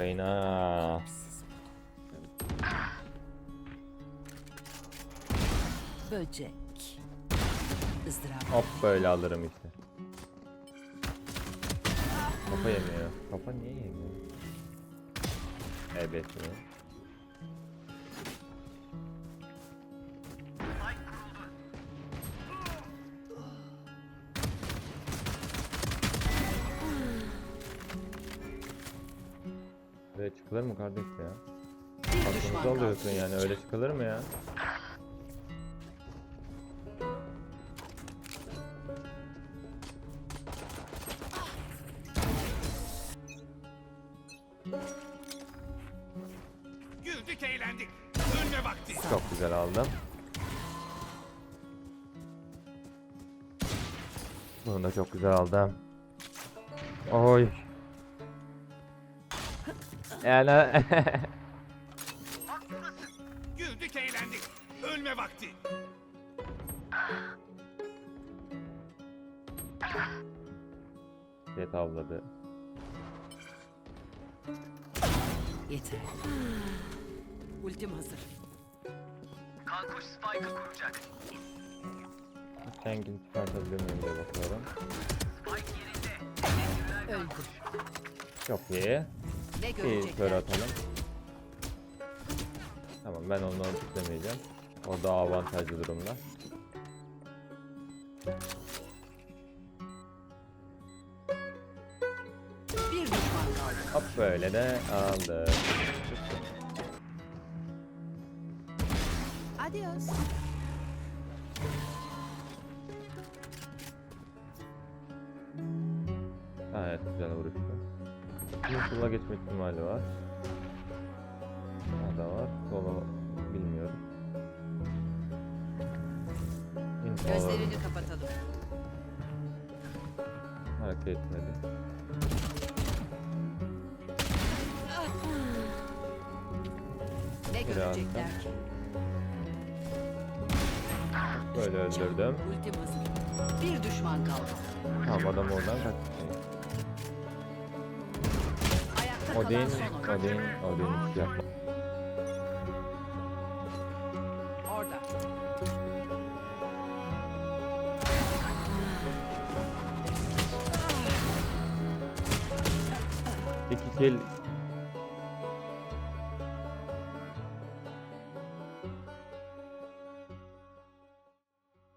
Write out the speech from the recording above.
Reyna. Böcek. ızdırap. Hop böyle alırım işte. Kafa yemiyor. Kafa niye yemiyor? Evet mi? Böyle çıkılır mı kardeş ya? Aklımızı alıyorsun yani öyle çıkılır mı ya? Güldük eğlendik. Ölme vakti. Çok güzel aldım. Bunu da çok güzel aldım. Oy. Yani Güldük eğlendik. Ölme vakti. Jet avladı. Yeter. Ultim hazır. Kankuş Spike'ı kuracak. Tank'ini çıkartabilir miyim diye bakıyorum. Spike yerinde. Öldür. Çok iyi. İyi kör atalım. Tamam ben onu istemeyeceğim. O daha avantajlı durumda. Bir. Hop böyle de aldı. Adios. Gayet güzel vuruştu. Sola geçme ihtimali var. Sağda var. Sola bilmiyorum. Info. Gözlerini kapatalım. Hareket etmedi. Ne görecekler? Böyle öldürdüm. Bir düşman kaldı. Tamam adam oradan kaçtı. O değil, o değil, o değil. Yapma. Orada. İki kill